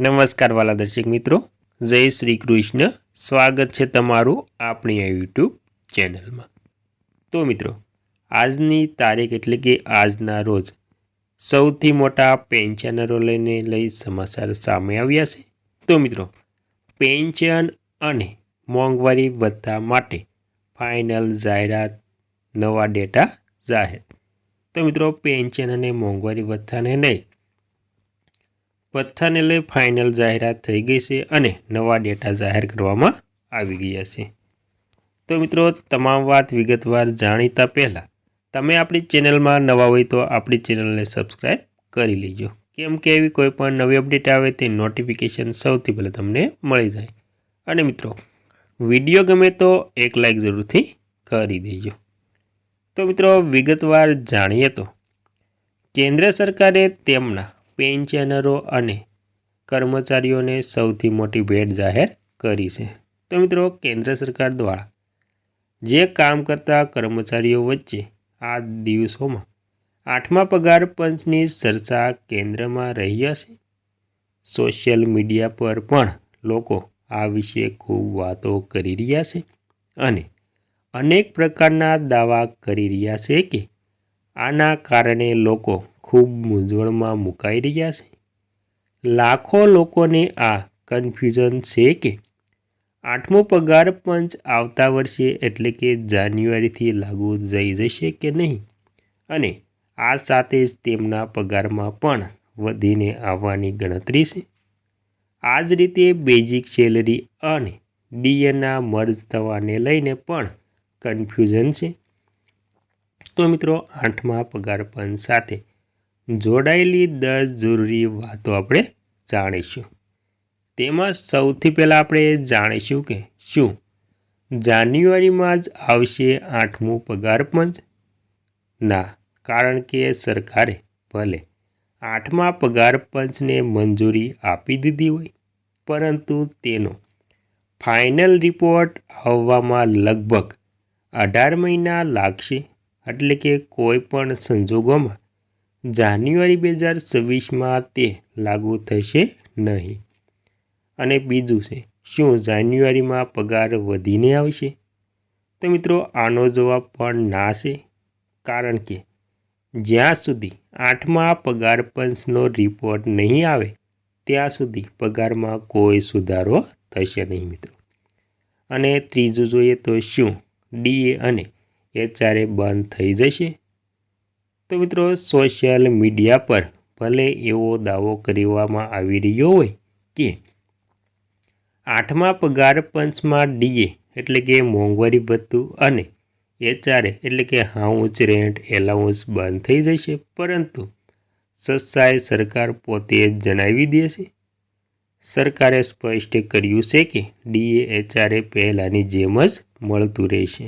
નમસ્કાર વાલા દર્શક મિત્રો. જય શ્રી કૃષ્ણ. સ્વાગત છે તમારું આપણી આ યુટ્યુબ ચેનલમાં. તો મિત્રો, આજની તારીખ એટલે કે આજના રોજ સૌથી મોટા પેન્શનરો લઈને લઈ સમાચાર સામે આવ્યા છે. તો મિત્રો, પેન્શન અને મોંઘવારી ભથ્થા માટે ફાઇનલ જાહેરાત, નવા ડેટા જાહેર. તો મિત્રો, પેન્શન અને મોંઘવારી ભથ્થાને લઈ પથ્થાને લઈ ફાઇનલ જાહેરાત થઈ ગઈ છે અને નવા ડેટા જાહેર કરવામાં આવી ગયા છે. તો મિત્રો, તમામ વાત વિગતવાર જાણીતા પહેલાં, તમે આપણી ચેનલમાં નવા હોય તો આપણી ચેનલને સબસ્ક્રાઈબ કરી લેજો. કેમ કે એવી કોઈ પણ નવી અપડેટ આવે તે નોટિફિકેશન સૌથી પહેલાં તમને મળી જાય. અને મિત્રો વીડિયો ગમે તો એક લાઈક જરૂરથી કરી દેજો. તો મિત્રો, વિગતવાર જાણીએ તો, કેન્દ્ર સરકારે તેમના પેન્શનરો અને કર્મચારીઓને સૌથી મોટી ભેટ જાહેર કરી છે. તો મિત્રો, કેન્દ્ર સરકાર દ્વારા જે કામ કરતા કર્મચારીઓ વચ્ચે આ દિવસોમાં આઠમા પગાર પંચની ચર્ચા કેન્દ્રમાં રહી હશે. સોશિયલ મીડિયા પર પણ લોકો આ વિશે ખૂબ વાતો કરી રહ્યા છે અને અનેક પ્રકારના દાવા કરી રહ્યા છે કે આના કારણે લોકો ખૂબ મૂંઝવણમાં મુકાઈ રહ્યા છે. લાખો લોકોને આ કન્ફ્યુઝન છે કે આઠમો પગાર પંચ આવતા વર્ષે એટલે કે જાન્યુઆરીથી લાગુ જઈ જશે કે નહીં? અને આ સાથે જ તેમના પગારમાં પણ વધીને આવવાની ગણતરી છે. આ જ રીતે બેઝિક સેલરી અને ડીએના મર્જ થવાને લઈને પણ કન્ફ્યુઝન છે. તો મિત્રો, આઠમા પગાર પંચ સાથે જોડાયેલી દસ જરૂરી વાતો આપણે જાણીશું. તેમાં સૌથી પહેલાં આપણે જાણીશું કે શું જાન્યુઆરીમાં જ આવશે આઠમું પગાર પંચ? ના, કારણ કે સરકારે ભલે આઠમા પગાર પંચને મંજૂરી આપી દીધી હોય, પરંતુ તેનો ફાઇનલ રિપોર્ટ આવવામાં લગભગ અઢાર મહિના લાગશે, એટલે કે કોઈ પણ સંજોગોમાં જાન્યુઆરી બે હજાર છવ્વીસમાં તે લાગુ થશે નહીં. અને બીજું છે, શું જાન્યુઆરીમાં પગાર વધીને આવશે? તો મિત્રો, આનો જવાબ પણ ના છે. કારણ કે જ્યાં સુધી આઠમા પગાર પંચનો રિપોર્ટ નહીં આવે, ત્યાં સુધી પગારમાં કોઈ સુધારો થશે નહીં મિત્રો. અને ત્રીજું જોઈએ તો શું ડીએ અને એચઆરએ બંધ થઈ જશે? તો મિત્રો સોશિયલ મીડિયા પર ભલે એવો દાવો કરવામાં આવી રહ્યો હોય કે આઠમા પગાર પંચમાં ડીએ એટલે કે મોંઘવારી ભથ્થું અને એચઆરએ એટલે કે હાઉસ રેન્ટ એલાઉન્સ બંધ થઈ જશે, પરંતુ સસ્સાએ સરકાર પોતે જ જણાવી દેશે. સરકારે સ્પષ્ટ કર્યું છે કે ડીએ, એચઆરએ પહેલાંની જેમ જ મળતું રહેશે.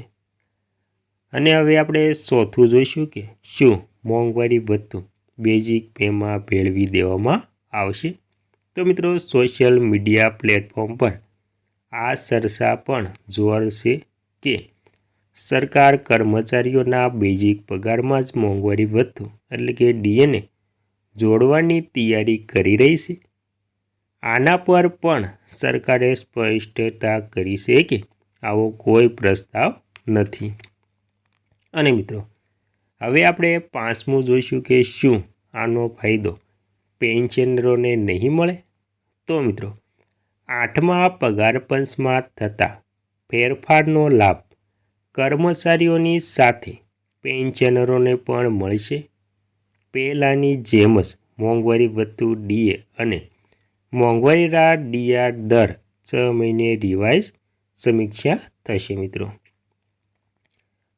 અને હવે આપણે ચોથું જોઈશું કે શું મોંઘવારી ભથ્થું બેઝિક પેમાં ભેળવી દેવામાં આવશે. તો મિત્રો, સોશિયલ મીડિયા પ્લેટફોર્મ પર આ સરસા પણ જોર છે કે સરકાર કર્મચારીઓના બેઝિક પગારમાં જ મોંઘવારી ભથ્થું એટલે કે ડીએને જોડવાની તૈયારી કરી રહી છે. આના પર પણ સરકારે સ્પષ્ટતા કરી છે કે આવો કોઈ પ્રસ્તાવ નથી. અને મિત્રો, હવે આપણે પાંચમું જોઈશું કે શું આનો ફાયદો પેન્શનરોને નહીં મળે? તો મિત્રો, આઠમા પગાર પંચમાં થતા ફેરફારનો લાભ કર્મચારીઓની સાથે પેન્શનરોને પણ મળશે પહેલાંની જેમ જ મોંઘવારી વધતું ડીએ અને મોંઘવારી રાહત ડીઆર દર છ મહિને રિવાઇઝ સમીક્ષા થશે મિત્રો.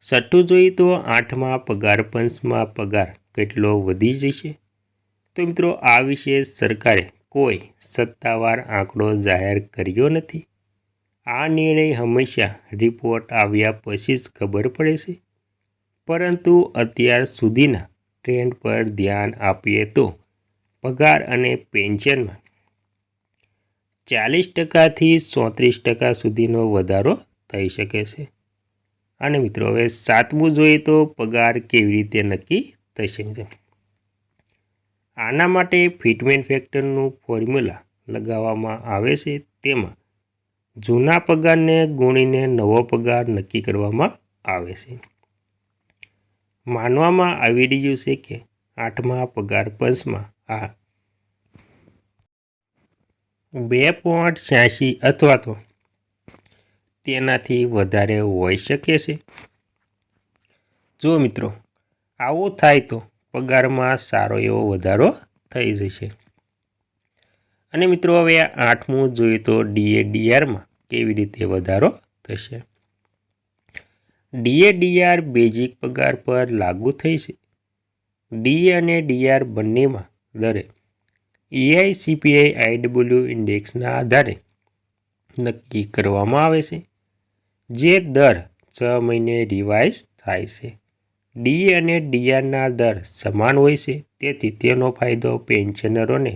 છઠ્ઠું જોઈએ તો આઠમા પગાર, પંચમાં પગાર કેટલો વધી જશે? તો મિત્રો, આ વિશે સરકારે કોઈ સત્તાવાર આંકડો જાહેર કર્યો નથી. આ નિર્ણય હંમેશા રિપોર્ટ આવ્યા પછી જ ખબર પડે છે. પરંતુ અત્યાર સુધીના ટ્રેન્ડ પર ધ્યાન આપીએ તો પગાર અને પેન્શનમાં ચાલીસ ટકાથી ચોત્રીસ ટકા સુધીનો વધારો થઈ શકે છે. અને મિત્રો, હવે સાતમું જોઈએ તો પગાર કેવી રીતે નક્કી થશે આના માટે ફિટમેન્ટ ફેક્ટરનું ફોર્મ્યુલા લગાવવામાં આવે છે. તેમાં જૂના પગારને ગુણીને નવો પગાર નક્કી કરવામાં આવે છે. માનવામાં આવી રહ્યું છે કે આઠમા પગાર પંચમાં આ બે પોઈન્ટ છ્યાસી અથવા તો તેનાથી વધારે હોઈ શકે છે? જો મિત્રો, આવું થાય તો પગારમાં સારો એવો વધારો થઈ જશે. અને મિત્રો, હવે આઠમું જોઈએ તો ડીએડીઆરમાં કેવી રીતે વધારો થશે? ડીએડીઆર બેઝિક પગાર પર લાગુ થઈ છે. ડી અને ડીઆર બંનેમાં દરે એઆઈસીપીઆઈ આઈડબ્લ્યુ ઇન્ડેક્સના આધારે નક્કી કરવામાં આવે છે. જે દર છ મહિને રિવાઇઝ થાય છે. ડી અને ડીઆરના દર સમાન હોય છે, તેથી તેનો ફાયદો પેન્શનરોને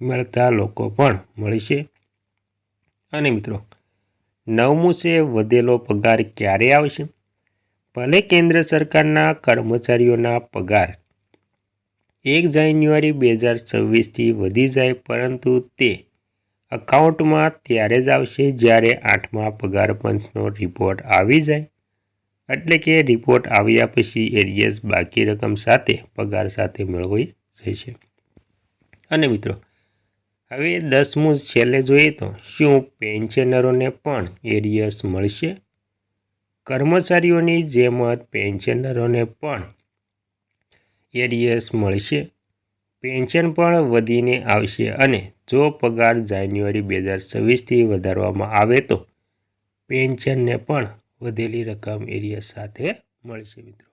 મળતા લોકો પણ મળશે અને મિત્રો, નવમું છે વધેલો પગાર ક્યારે આવશે ભલે કેન્દ્ર સરકારના કર્મચારીઓના પગાર એક જાન્યુઆરી બે હજાર છવ્વીસથી વધી જાય, પરંતુ તે અકાઉન્ટમાં ત્યારે જ આવશે જ્યારે આઠમા પગાર પંચનો રિપોર્ટ આવી જાય. એટલે કે રિપોર્ટ આવ્યા પછી એરિયસ બાકી રકમ સાથે પગાર સાથે મેળવી જશે. અને મિત્રો, હવે દસમું છેલ્લે જોઈએ તો શું પેન્શનરોને પણ એરિયસ મળશે? કર્મચારીઓની જેમ પેન્શનરોને પણ એરિયસ મળશે. પેન્શન પણ વધીને આવશે અને જો પગાર જાન્યુઆરી બે હજાર છવ્વીસથી વધારવામાં આવે તો પેન્શનને પણ વધેલી રકમ એરિયા સાથે મળશે મિત્રો.